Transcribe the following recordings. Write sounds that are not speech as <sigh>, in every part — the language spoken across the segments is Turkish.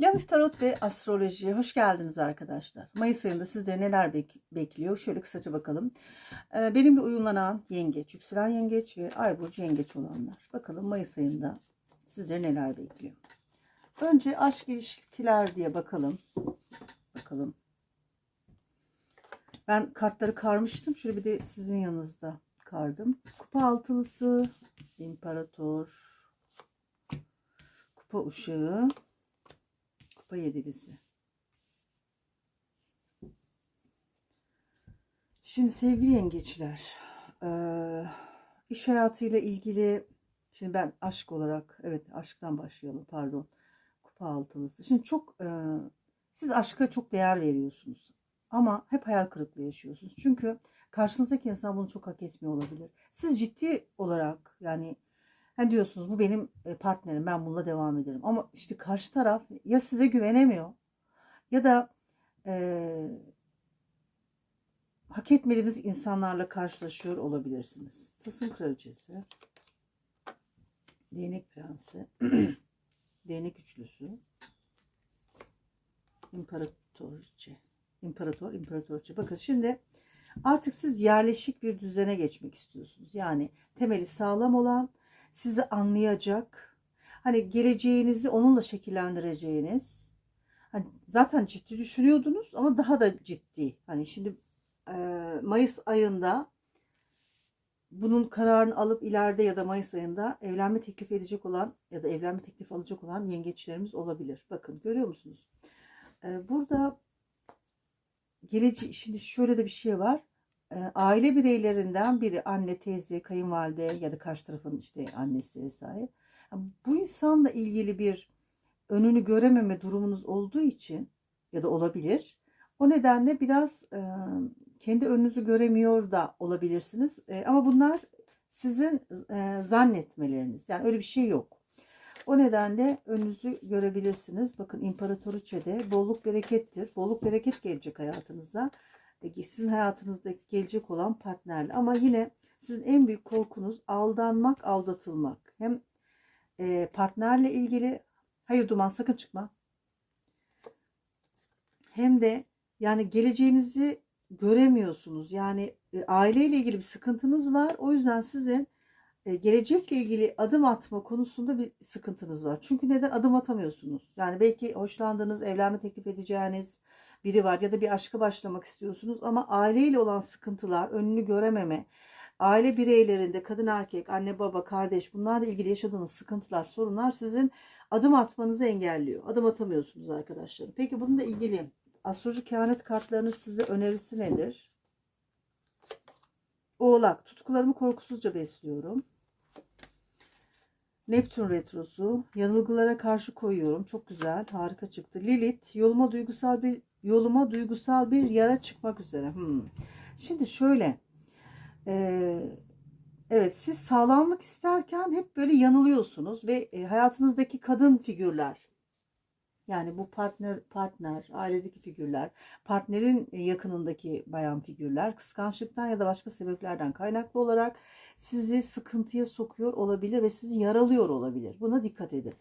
Lamif Tarot ve Astroloji'ye hoş geldiniz arkadaşlar. Mayıs ayında sizleri neler bek- bekliyor? Şöyle kısaca bakalım. Ee, benimle uyumlanan yengeç, yükselen yengeç ve ay burcu yengeç olanlar. Bakalım Mayıs ayında sizleri neler bekliyor? Önce aşk ilişkiler diye bakalım. Bakalım. Ben kartları karmıştım. Şöyle bir de sizin yanınızda kardım. Kupa altılısı, imparator, kupa uşağı, kupa yedilisi. Şimdi sevgili yengeçler, eee, iş hayatıyla ilgili, şimdi ben aşk olarak, evet aşktan başlayalım pardon, kupa altılısı. Şimdi çok, eee, siz aşka çok değer veriyorsunuz ama hep hayal kırıklığı yaşıyorsunuz. Çünkü karşınızdaki insan bunu çok hak etmiyor olabilir. Siz ciddi olarak yani hani diyorsunuz bu benim e, partnerim ben bununla devam ederim. Ama işte karşı taraf ya size güvenemiyor ya da e, hak etmediğiniz insanlarla karşılaşıyor olabilirsiniz. Tılsım kraliçesi, değnek prensi, <clears throat> değnek üçlüsü, imparatoriçe, imparator, imparatoriçe. Bakın şimdi artık siz yerleşik bir düzene geçmek istiyorsunuz. Yani temeli sağlam olan, sizi anlayacak, hani geleceğinizi onunla şekillendireceğiniz. Hani zaten ciddi düşünüyordunuz ama daha da ciddi. Hani şimdi Mayıs ayında bunun kararını alıp ileride ya da Mayıs ayında evlenme teklif edecek olan ya da evlenme teklifi alacak olan yengeçlerimiz olabilir. Bakın görüyor musunuz? E, burada geleceği şimdi şöyle de bir şey var. Aile bireylerinden biri anne, teyze, kayınvalide ya da karşı tarafın işte annesi vesaire. Bu insanla ilgili bir önünü görememe durumunuz olduğu için ya da olabilir. O nedenle biraz kendi önünüzü göremiyor da olabilirsiniz. Ama bunlar sizin zannetmeleriniz. Yani öyle bir şey yok. O nedenle önünüzü görebilirsiniz. Bakın İmparatoriçe'de bolluk berekettir. Bolluk bereket gelecek hayatınıza. Sizin hayatınızda gelecek olan partnerle. Ama yine sizin en büyük korkunuz aldanmak, aldatılmak. Hem e, partnerle ilgili hayır Duman sakın çıkma. Hem de yani geleceğinizi göremiyorsunuz. Yani e, aileyle ilgili bir sıkıntınız var. O yüzden sizin e, gelecekle ilgili adım atma konusunda bir sıkıntınız var. Çünkü neden adım atamıyorsunuz? Yani belki hoşlandığınız, evlenme teklif edeceğiniz biri var ya da bir aşka başlamak istiyorsunuz ama aileyle olan sıkıntılar, önünü görememe, aile bireylerinde kadın erkek, anne baba, kardeş bunlarla ilgili yaşadığınız sıkıntılar, sorunlar sizin adım atmanızı engelliyor. Adım atamıyorsunuz arkadaşlar. Peki bununla ilgili astroloji kehanet kartlarının size önerisi nedir? Oğlak, tutkularımı korkusuzca besliyorum. Neptün retrosu, yanılgılara karşı koyuyorum. Çok güzel, harika çıktı. Lilith, yoluma duygusal bir yoluma duygusal bir yara çıkmak üzere. Hmm. Şimdi şöyle, e, evet siz sağlanmak isterken hep böyle yanılıyorsunuz ve e, hayatınızdaki kadın figürler, yani bu partner, partner, ailedeki figürler, partnerin yakınındaki bayan figürler kıskançlıktan ya da başka sebeplerden kaynaklı olarak sizi sıkıntıya sokuyor olabilir ve sizi yaralıyor olabilir. Buna dikkat edin.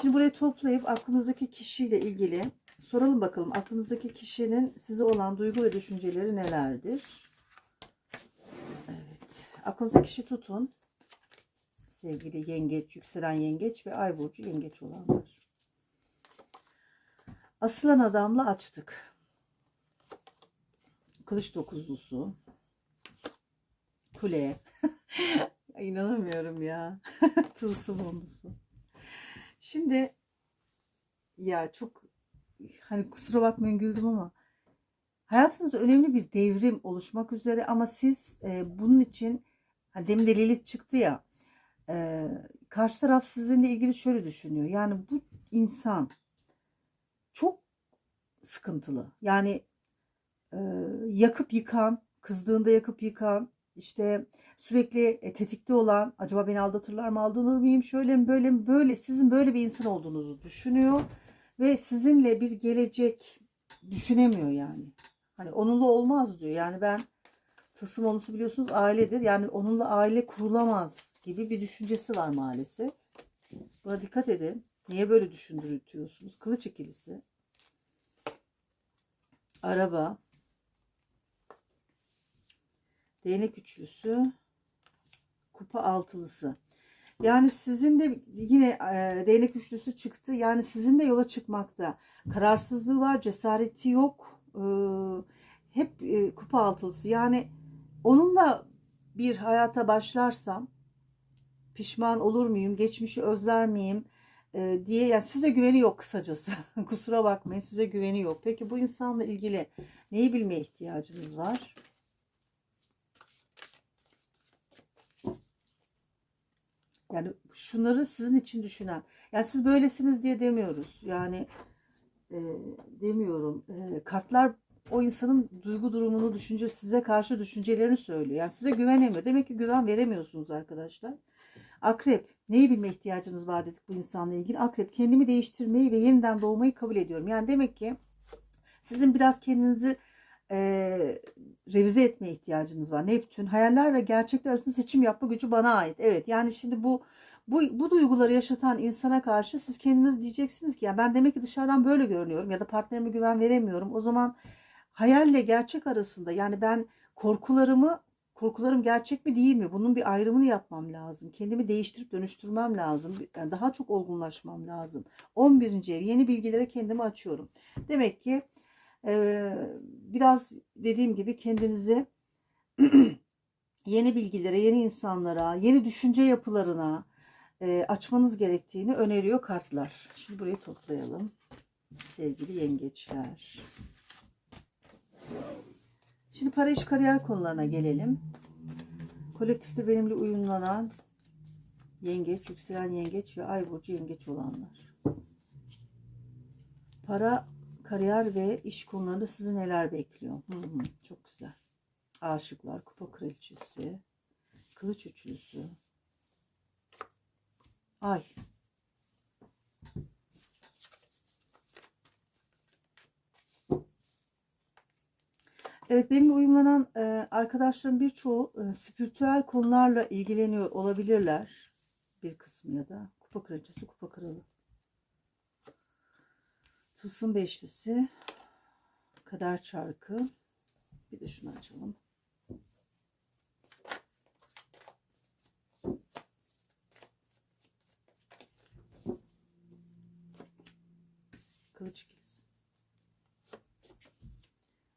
Şimdi burayı toplayıp aklınızdaki kişiyle ilgili soralım bakalım aklınızdaki kişinin size olan duygu ve düşünceleri nelerdir? Evet. Aklınızdaki kişi tutun. Sevgili yengeç, yükselen yengeç ve ay burcu yengeç olanlar. Asılan adamla açtık. Kılıç dokuzlusu. Kule. <laughs> İnanamıyorum ya. <laughs> Tılsım onlusu. Şimdi ya çok hani kusura bakmayın güldüm ama hayatınızda önemli bir devrim oluşmak üzere ama siz e, bunun için hani demin de Lilith çıktı ya e, karşı taraf sizinle ilgili şöyle düşünüyor. Yani bu insan çok sıkıntılı. Yani e, yakıp yıkan, kızdığında yakıp yıkan, işte sürekli e, tetikte olan, acaba beni aldatırlar mı, aldanır mıyım, şöyle mi, böyle mi, böyle sizin böyle bir insan olduğunuzu düşünüyor ve sizinle bir gelecek düşünemiyor yani. Hani onunla olmaz diyor. Yani ben tılsım onusu biliyorsunuz ailedir. Yani onunla aile kurulamaz gibi bir düşüncesi var maalesef. Buna dikkat edin. Niye böyle düşündürtüyorsunuz? Kılıç ikilisi. Araba. Değnek üçlüsü. Kupa altılısı. Yani sizin de yine e, değnek üçlüsü çıktı. Yani sizin de yola çıkmakta kararsızlığı var, cesareti yok. E, hep e, kupa altılısı. Yani onunla bir hayata başlarsam pişman olur muyum, geçmişi özler miyim e, diye yani size güveni yok kısacası. <laughs> Kusura bakmayın size güveni yok. Peki bu insanla ilgili neyi bilmeye ihtiyacınız var? Yani şunları sizin için düşünen. Yani siz böylesiniz diye demiyoruz. Yani e, demiyorum. E, kartlar o insanın duygu durumunu, düşünce size karşı düşüncelerini söylüyor. Yani size güvenemiyor. Demek ki güven veremiyorsunuz arkadaşlar. Akrep, neyi bilme ihtiyacınız var dedik bu insanla ilgili. Akrep, kendimi değiştirmeyi ve yeniden doğmayı kabul ediyorum. Yani demek ki sizin biraz kendinizi e, revize etmeye ihtiyacınız var. Neptün, hayaller ve gerçekler arasında seçim yapma gücü bana ait. Evet, yani şimdi bu bu, bu duyguları yaşatan insana karşı siz kendiniz diyeceksiniz ki ya ben demek ki dışarıdan böyle görünüyorum ya da partnerime güven veremiyorum. O zaman hayalle gerçek arasında yani ben korkularımı korkularım gerçek mi değil mi? Bunun bir ayrımını yapmam lazım. Kendimi değiştirip dönüştürmem lazım. Yani daha çok olgunlaşmam lazım. 11. ev yeni bilgilere kendimi açıyorum. Demek ki e, biraz dediğim gibi kendinizi <clears throat> yeni bilgilere, yeni insanlara, yeni düşünce yapılarına e, açmanız gerektiğini öneriyor kartlar. Şimdi burayı toplayalım. Sevgili yengeçler. Şimdi para iş kariyer konularına gelelim. Kolektifte benimle uyumlanan yengeç, yükselen yengeç ve ay burcu yengeç olanlar. Para, kariyer ve iş konularında sizi neler bekliyor? Hı hı, çok güzel. Aşıklar, kupa kraliçesi, kılıç üçlüsü, ay. Evet benim uyumlanan e, arkadaşlarım birçoğu e, spiritüel konularla ilgileniyor olabilirler. Bir kısmı ya da kupa kraliçesi, kupa kralı. Tılsım beşlisi, kader çarkı. Bir de şunu açalım. Kılıç ikilisi.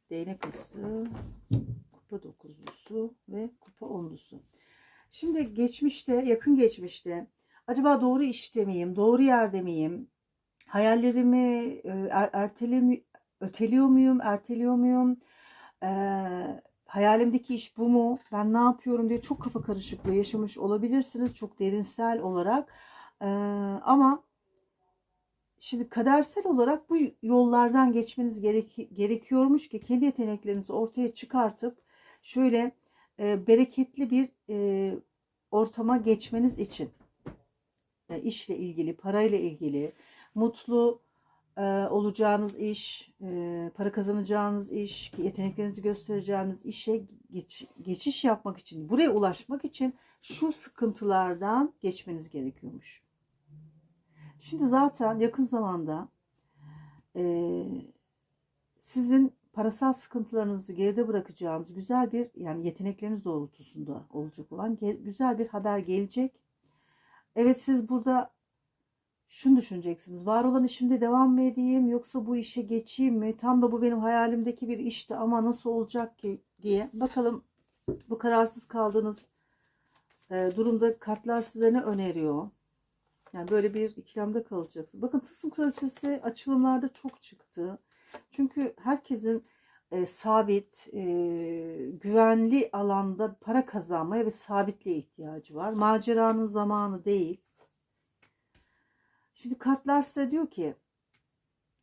Değnek ası, kupa dokuzlusu ve kupa onlusu. Şimdi geçmişte, yakın geçmişte acaba doğru işte miyim, doğru yerde miyim? Hayallerimi e, er, ertelemi, öteliyor muyum, erteliyor muyum? Ee, hayalimdeki iş bu mu? Ben ne yapıyorum diye çok kafa karışıklığı yaşamış olabilirsiniz. Çok derinsel olarak. Ee, ama Şimdi kadersel olarak bu yollardan geçmeniz gerek, gerekiyormuş ki kendi yeteneklerinizi ortaya çıkartıp şöyle e, bereketli bir e, ortama geçmeniz için e, işle ilgili, parayla ilgili, mutlu e, olacağınız iş, e, para kazanacağınız iş, yeteneklerinizi göstereceğiniz işe geç, geçiş yapmak için, buraya ulaşmak için şu sıkıntılardan geçmeniz gerekiyormuş. Şimdi zaten yakın zamanda e, sizin parasal sıkıntılarınızı geride bırakacağımız güzel bir yani yetenekleriniz doğrultusunda olacak olan güzel bir haber gelecek. Evet siz burada şunu düşüneceksiniz. Var olan işimde devam mı edeyim yoksa bu işe geçeyim mi? Tam da bu benim hayalimdeki bir işti ama nasıl olacak ki diye. Bakalım bu kararsız kaldığınız e, durumda kartlar size ne öneriyor? Yani böyle bir ikilemde kalacaksın. Bakın tılsım kraliçesi açılımlarda çok çıktı. Çünkü herkesin e, sabit, e, güvenli alanda para kazanmaya ve sabitliğe ihtiyacı var. Maceranın zamanı değil. Şimdi kartlar size diyor ki,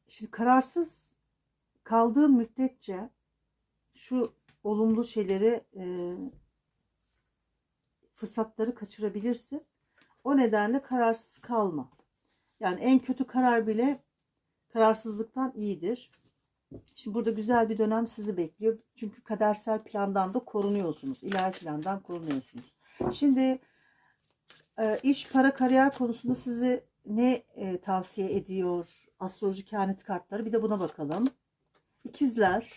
şimdi kararsız kaldığın müddetçe şu olumlu şeyleri, e, fırsatları kaçırabilirsin. O nedenle kararsız kalma. Yani en kötü karar bile kararsızlıktan iyidir. Şimdi burada güzel bir dönem sizi bekliyor. Çünkü kadersel plandan da korunuyorsunuz. İlahi plandan korunuyorsunuz. Şimdi e, iş, para, kariyer konusunda sizi ne e, tavsiye ediyor astroloji kehanet kartları? Bir de buna bakalım. İkizler.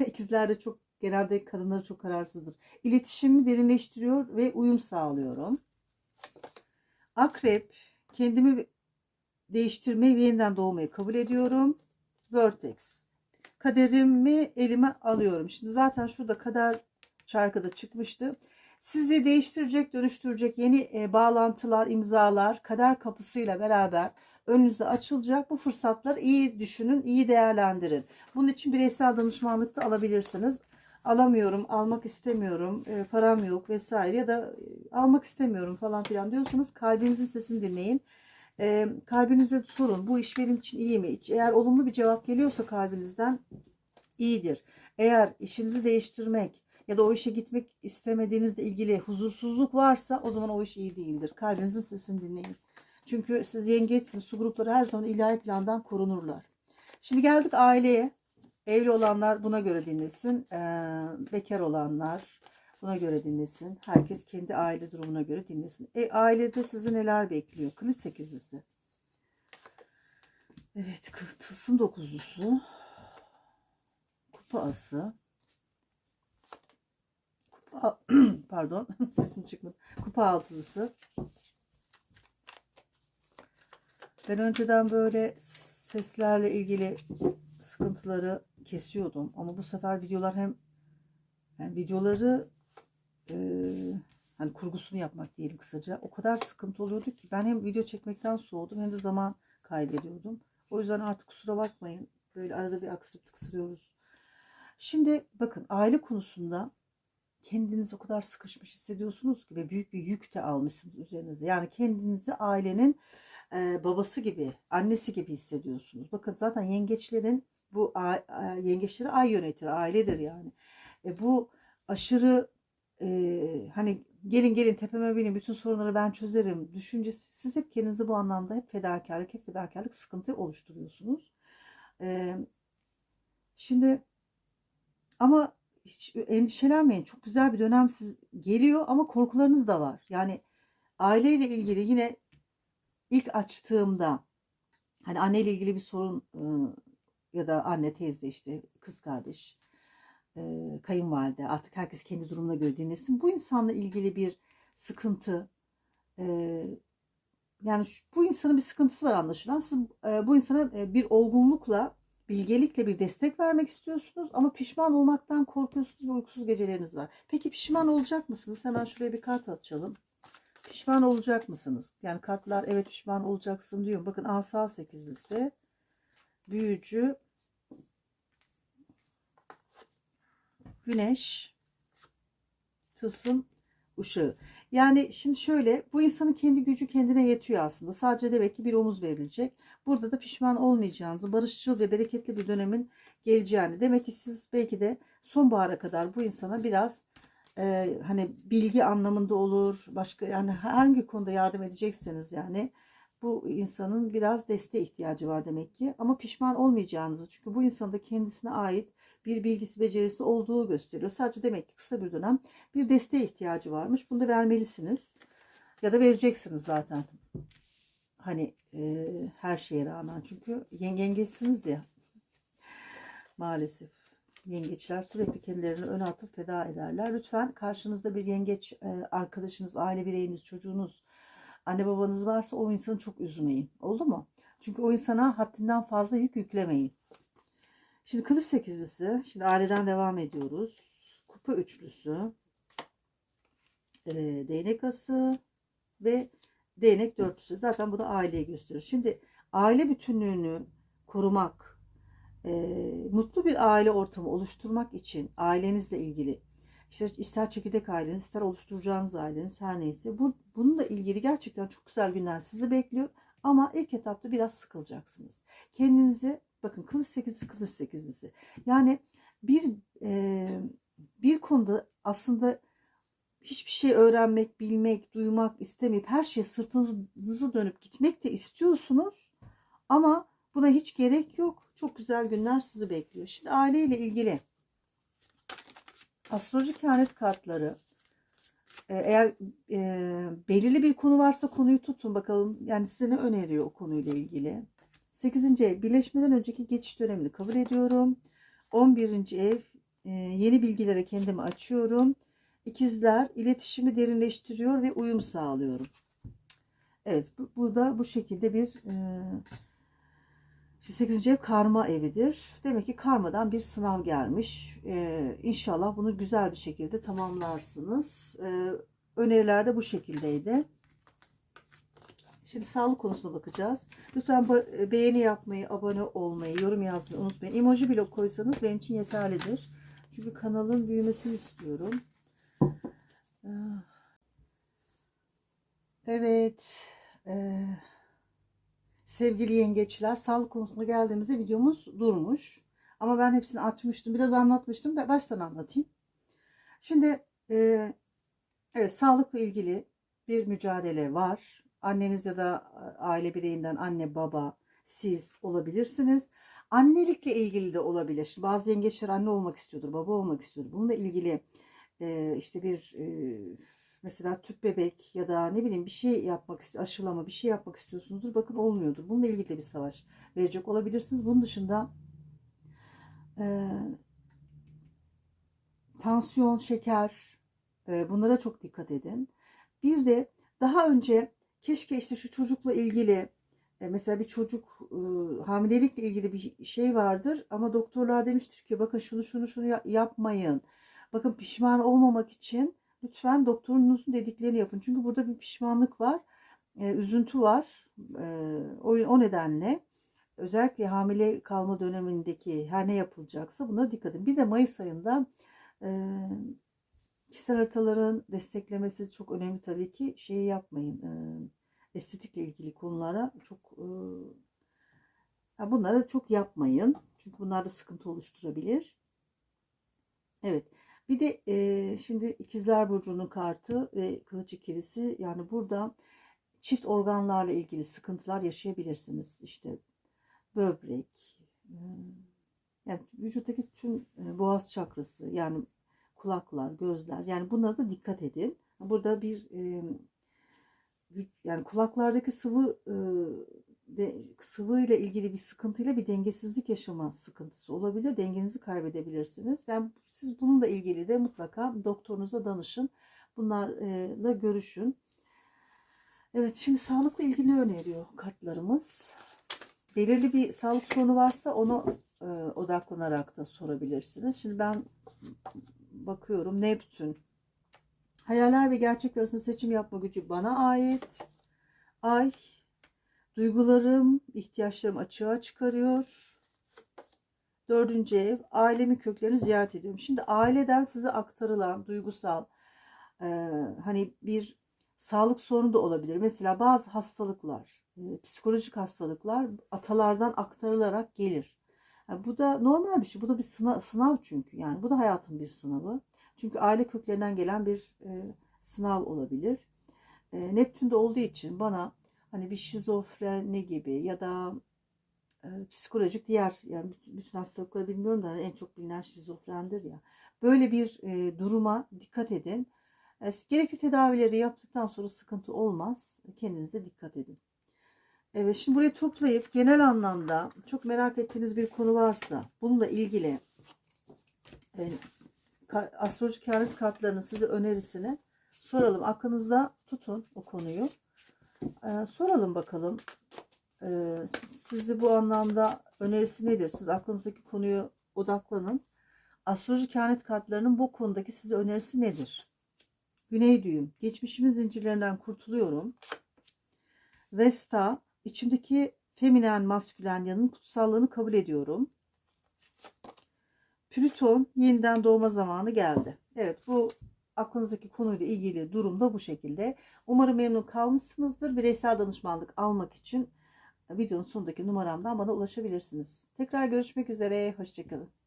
<laughs> İkizler de çok genelde kadınları çok kararsızdır. İletişimi derinleştiriyor ve uyum sağlıyorum. Akrep. Kendimi değiştirmeyi yeniden doğmayı kabul ediyorum. Vertex. Kaderimi elime alıyorum. Şimdi zaten şurada kader şarkıda çıkmıştı. Sizi değiştirecek, dönüştürecek yeni e, bağlantılar, imzalar kader kapısıyla beraber önünüze açılacak. Bu fırsatları iyi düşünün, iyi değerlendirin. Bunun için bireysel danışmanlık da alabilirsiniz. Alamıyorum, almak istemiyorum, e, param yok vesaire ya da e, almak istemiyorum falan filan diyorsanız kalbinizin sesini dinleyin. E, kalbinize sorun bu iş benim için iyi mi? Eğer olumlu bir cevap geliyorsa kalbinizden iyidir. Eğer işinizi değiştirmek ya da o işe gitmek istemediğinizle ilgili huzursuzluk varsa o zaman o iş iyi değildir. Kalbinizin sesini dinleyin. Çünkü siz yengeçsiniz. Su grupları her zaman ilahi plandan korunurlar. Şimdi geldik aileye. Evli olanlar buna göre dinlesin. Ee, bekar olanlar buna göre dinlesin. Herkes kendi aile durumuna göre dinlesin. E, ailede sizi neler bekliyor? Kılıç sekizlisi. Evet, tılsım dokuzlusu. Kupa ası. <clears throat> Pardon <laughs> sesim çıkmadı. Kupa altılısı. Ben önceden böyle seslerle ilgili sıkıntıları kesiyordum. Ama bu sefer videolar hem yani videoları e, hani kurgusunu yapmak diyelim kısaca. O kadar sıkıntı oluyordu ki ben hem video çekmekten soğudum hem de zaman kaybediyordum. O yüzden artık kusura bakmayın. Böyle arada bir aksırıp sırıyoruz. Şimdi bakın aile konusunda kendinizi o kadar sıkışmış hissediyorsunuz ki ve büyük bir yük de almışsınız üzerinize. Yani kendinizi ailenin e, babası gibi, annesi gibi hissediyorsunuz. Bakın zaten yengeçlerin bu a, a, yengeçleri ay yönetir, ailedir yani. E, bu aşırı e, hani gelin gelin tepeme binin bütün sorunları ben çözerim düşüncesi siz hep kendinizi bu anlamda hep fedakarlık hep fedakarlık sıkıntı oluşturuyorsunuz. E, şimdi ama hiç endişelenmeyin. Çok güzel bir dönem siz geliyor ama korkularınız da var. Yani aileyle ilgili yine ilk açtığımda hani anneyle ilgili bir sorun ıı, ya da anne teyze işte kız kardeş ıı, kayınvalide artık herkes kendi durumuna göre dinlesin. Bu insanla ilgili bir sıkıntı yani bu insanın bir sıkıntısı var anlaşılan. Siz bu insana bir olgunlukla bilgelikle bir destek vermek istiyorsunuz ama pişman olmaktan korkuyorsunuz ve uykusuz geceleriniz var. Peki pişman olacak mısınız? Hemen şuraya bir kart açalım. Pişman olacak mısınız? Yani kartlar evet pişman olacaksın diyor. Bakın asal sekizlisi. Büyücü. Güneş. Tılsım uşağı. Yani şimdi şöyle bu insanın kendi gücü kendine yetiyor aslında. Sadece demek ki bir omuz verilecek. Burada da pişman olmayacağınızı, barışçıl ve bereketli bir dönemin geleceğini. Demek ki siz belki de sonbahara kadar bu insana biraz e, hani bilgi anlamında olur. Başka yani hangi konuda yardım edecekseniz yani bu insanın biraz desteğe ihtiyacı var demek ki. Ama pişman olmayacağınızı çünkü bu insanın da kendisine ait bir bilgisi becerisi olduğu gösteriyor. Sadece demek ki kısa bir dönem bir desteğe ihtiyacı varmış. Bunu da vermelisiniz. Ya da vereceksiniz zaten. Hani e, her şeye rağmen. Çünkü yengeçsiniz ya. Maalesef. Yengeçler sürekli kendilerini öne atıp feda ederler. Lütfen karşınızda bir yengeç e, arkadaşınız, aile bireyiniz, çocuğunuz, anne babanız varsa o insanı çok üzmeyin. Oldu mu? Çünkü o insana haddinden fazla yük yüklemeyin. Şimdi kılıç sekizlisi. Şimdi aileden devam ediyoruz. Kupa üçlüsü. E, değnek ası ve değnek dörtlüsü. Zaten bu da aileyi gösterir. Şimdi aile bütünlüğünü korumak, e, mutlu bir aile ortamı oluşturmak için ailenizle ilgili işte ister çekirdek aileniz, ister oluşturacağınız aileniz her neyse. Bu, bununla ilgili gerçekten çok güzel günler sizi bekliyor. Ama ilk etapta biraz sıkılacaksınız. Kendinizi bakın kılıç sekizlisi kılıç sekizlisi. Yani bir e, bir konuda aslında hiçbir şey öğrenmek, bilmek, duymak istemeyip her şeye sırtınızı dönüp gitmek de istiyorsunuz. Ama buna hiç gerek yok. Çok güzel günler sizi bekliyor. Şimdi aileyle ilgili astroloji kehanet kartları E, Eğer e, belirli bir konu varsa konuyu tutun bakalım. Yani size ne öneriyor o konuyla ilgili. 8. ev birleşmeden önceki geçiş dönemini kabul ediyorum. 11. ev e, yeni bilgilere kendimi açıyorum. İkizler iletişimi derinleştiriyor ve uyum sağlıyorum. Evet bu, da bu şekilde bir e, 8. ev karma evidir. Demek ki karmadan bir sınav gelmiş. E, inşallah bunu güzel bir şekilde tamamlarsınız. E, öneriler de bu şekildeydi. Şimdi sağlık konusuna bakacağız. Lütfen ba- beğeni yapmayı, abone olmayı, yorum yazmayı unutmayın. Emoji bile koysanız benim için yeterlidir. Çünkü kanalın büyümesini istiyorum. Ah. Evet. Ee, sevgili yengeçler, sağlık konusuna geldiğimizde videomuz durmuş. Ama ben hepsini açmıştım. Biraz anlatmıştım da baştan anlatayım. Şimdi e, evet sağlıkla ilgili bir mücadele var. Anneniz ya da aile bireyinden anne baba siz olabilirsiniz. Annelikle ilgili de olabilir. Bazı yengeçler anne olmak istiyordur, baba olmak istiyordur. Bununla ilgili e, işte bir e, mesela tüp bebek ya da ne bileyim bir şey yapmak istiyor, aşılama bir şey yapmak istiyorsunuzdur. Bakın olmuyordur. Bununla ilgili de bir savaş verecek olabilirsiniz. Bunun dışında e, tansiyon, şeker e, bunlara çok dikkat edin. Bir de daha önce keşke işte şu çocukla ilgili e, mesela bir çocuk e, hamilelikle ilgili bir şey vardır ama doktorlar demiştir ki bakın şunu şunu şunu ya- yapmayın. Bakın pişman olmamak için lütfen doktorunuzun dediklerini yapın. Çünkü burada bir pişmanlık var, e, üzüntü var. E, o, o nedenle özellikle hamile kalma dönemindeki her ne yapılacaksa buna dikkat edin. Bir de Mayıs ayında e, kişisel haritaların desteklemesi çok önemli tabii ki. Şeyi yapmayın. Estetikle ilgili konulara çok bunlara çok yapmayın. Çünkü bunlar da sıkıntı oluşturabilir. Evet. Bir de şimdi ikizler burcunun kartı ve kılıç ikilisi yani burada çift organlarla ilgili sıkıntılar yaşayabilirsiniz. İşte böbrek, yani vücuttaki tüm boğaz çakrası yani kulaklar, gözler yani bunlara da dikkat edin. Burada bir e, yani kulaklardaki sıvı e, de, sıvı ile ilgili bir sıkıntıyla bir dengesizlik yaşama sıkıntısı olabilir. Dengenizi kaybedebilirsiniz. Yani siz bununla ilgili de mutlaka doktorunuza danışın. Bunlarla görüşün. Evet şimdi sağlıkla ilgili ne öneriyor kartlarımız? Belirli bir sağlık sorunu varsa onu e, odaklanarak da sorabilirsiniz. Şimdi ben bakıyorum Neptün. Hayaller ve gerçekler arasında seçim yapma gücü bana ait. Ay Duygularım, ihtiyaçlarım açığa çıkarıyor. Dördüncü ev, ailemin köklerini ziyaret ediyorum. Şimdi aileden size aktarılan duygusal, e, hani bir sağlık sorunu da olabilir. Mesela bazı hastalıklar, e, psikolojik hastalıklar atalardan aktarılarak gelir. Yani bu da normal bir şey. Bu da bir sınav, sınav çünkü. Yani bu da hayatın bir sınavı. Çünkü aile köklerinden gelen bir e, sınav olabilir. E, Neptün'de olduğu için bana hani bir şizofreni gibi ya da e, psikolojik diğer yani bütün, hastalıkları bilmiyorum da en çok bilinen şizofrendir ya. Böyle bir e, duruma dikkat edin. E, gerekli tedavileri yaptıktan sonra sıkıntı olmaz. Kendinize dikkat edin. Evet şimdi burayı toplayıp genel anlamda çok merak ettiğiniz bir konu varsa bununla ilgili e, astrolojik kehanet kartlarının size önerisini soralım. Aklınızda tutun o konuyu. Ee, soralım bakalım. Ee, sizi bu anlamda önerisi nedir? Siz aklınızdaki konuyu odaklanın. Astroloji kehanet kartlarının bu konudaki size önerisi nedir? Güney düğüm. Geçmişimin zincirlerinden kurtuluyorum. Vesta. İçimdeki feminen maskülen yanın kutsallığını kabul ediyorum. Plüton yeniden doğma zamanı geldi. Evet bu aklınızdaki konuyla ilgili durum da bu şekilde. Umarım memnun kalmışsınızdır. Bireysel danışmanlık almak için videonun sonundaki numaramdan bana ulaşabilirsiniz. Tekrar görüşmek üzere. Hoşçakalın.